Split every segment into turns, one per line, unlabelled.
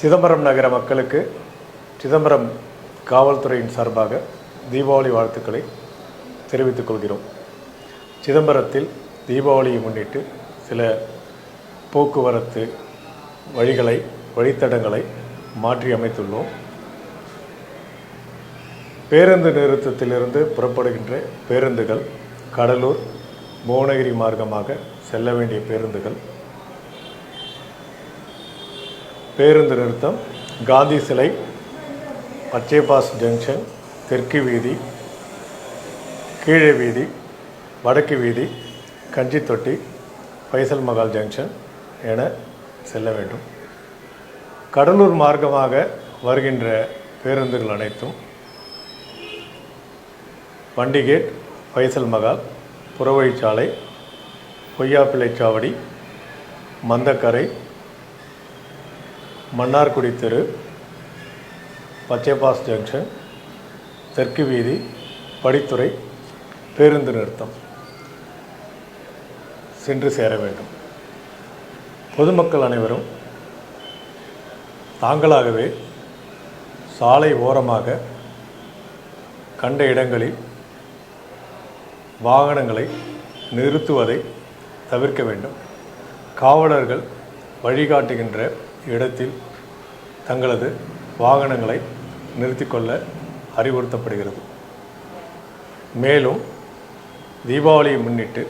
சிதம்பரம் நகர மக்களுக்கு சிதம்பரம் காவல்துறையின் சார்பாக தீபாவளி வாழ்த்துக்களை தெரிவித்துக் கொள்கிறோம். சிதம்பரத்தில் தீபாவளியை முன்னிட்டு சில போக்குவரத்து வழிகளை வழித்தடங்களை மாற்றி அமைத்துள்ளோம். பேருந்து நிறுத்தத்திலிருந்து புறப்படுகின்ற பேருந்துகள் கடலூர் புவனகிரி மார்க்கமாக செல்ல வேண்டிய பேருந்துகள் பேருந்து நிறுத்தம் காந்தி சிலை பச்சைபாஸ் ஜங்ஷன் தெற்கு வீதி கீழே வீதி வடக்கு வீதி கஞ்சித்தொட்டி பைசல் மகால் ஜங்ஷன் என செல்ல வேண்டும். கடலூர் மார்க்கமாக வருகின்ற பேருந்துகள் அனைத்தும் வண்டிகேட் பைசல் மகால் புறவழிச்சாலை பொய்யாப்பிள்ளை சாவடி மந்தக்கரை மன்னார்குடி தெரு பச்சைபாஸ் ஜங்ஷன் தெற்கு வீதி படித்துறை பேருந்து நிறுத்தம். சென்று சேர வேண்டும். பொதுமக்கள் அனைவரும் தாங்களாகவே சாலை ஓரமாக கண்ட இடங்களில் வாகனங்களை நிறுத்துவதை தவிர்க்க வேண்டும். காவலர்கள் வழிகாட்டுகின்ற இடத்தில் தங்களது வாகனங்களை நிறுத்திக்கொள்ள அறிவுறுத்தப்படுகிறது. மேலும் தீபாவளியை முன்னிட்டு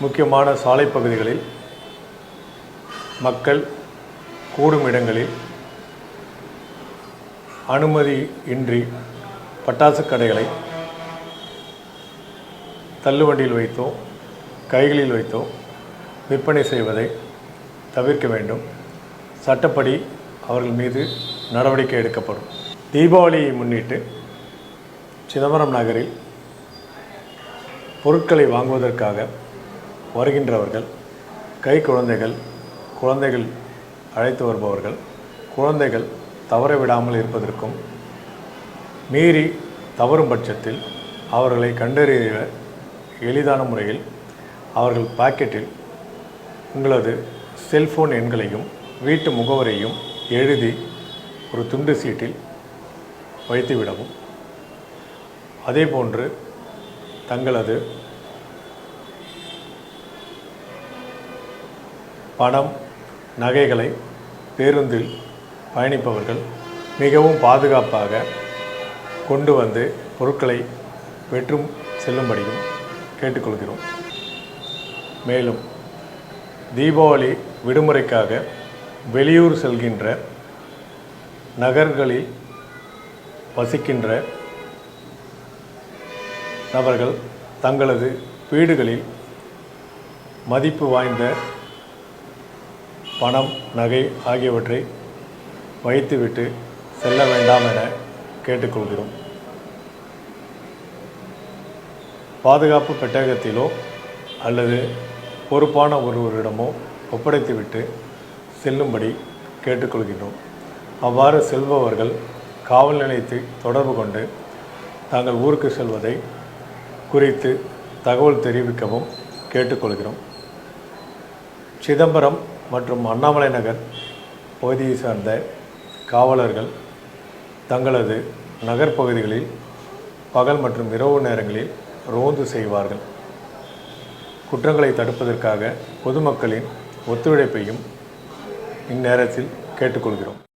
முக்கியமான சாலை பகுதிகளில் மக்கள் கூடும் இடங்களில் அனுமதி இன்றி பட்டாசு கடைகளை தள்ளுவண்டியில் வைத்தோ கைகளில் வைத்தோ விற்பனை செய்வதை தவிர்க்க வேண்டும். சட்டப்படி அவர்கள் மீது நடவடிக்கை எடுக்கப்படும். தீபாவளியை முன்னிட்டு சிதம்பரம் நகரில் பொருட்களை வாங்குவதற்காக வருகின்றவர்கள் கை குழந்தைகள் குழந்தைகள் அழைத்து வருபவர்கள் குழந்தைகள் தவற விடாமல் இருப்பதற்கும் மீறி தவறும் பட்சத்தில் அவர்களை கண்டறிய எளிதான முறையில் அவர்கள் பாக்கெட்டில் உங்களது செல்ஃபோன் எண்களையும் வீட்டு முகவரையும் எழுதி ஒரு துண்டு சீட்டில் வைத்துவிடவும் அதேபோன்று தங்களது பணம் நகைகளை பேருந்தில் பயணிப்பவர்கள் மிகவும் பாதுகாப்பாக கொண்டு வந்து பொருட்களை பெற்றும் செல்லும்படியும் கேட்டுக்கொள்கிறோம். மேலும் தீபாவளி விடுமுறைக்காக வெளியூர் செல்கின்ற நகர்களில் வசிக்கின்ற நபர்கள் தங்களது வீடுகளில் மதிப்பு வாய்ந்த பணம் நகை ஆகியவற்றை வைத்துவிட்டு செல்ல வேண்டாம் என கேட்டுக்கொள்கிறோம். பாதுகாப்பு பெட்டகத்திலோ அல்லது பொறுப்பான ஒருவரிடமோ ஒப்படைத்துவிட்டு செல்லும்படி கேட்டுக்கொள்கின்றோம். அவ்வாறு செல்பவர்கள் காவல் நிலையத்தை தொடர்பு கொண்டு தாங்கள் ஊருக்கு செல்வதை குறித்து தகவல் தெரிவிக்கவும் கேட்டுக்கொள்கிறோம். சிதம்பரம் மற்றும் அண்ணாமலை நகர் பகுதியை சார்ந்த காவலர்கள் தங்களது நகர்ப்பகுதிகளில் பகல் மற்றும் இரவு நேரங்களில் ரோந்து செய்வார்கள். குற்றங்களை தடுப்பதற்காக பொதுமக்களின் ஒத்துழைப்பையும் இந்நேரத்தில் கேட்டுக்கொள்கிறோம்.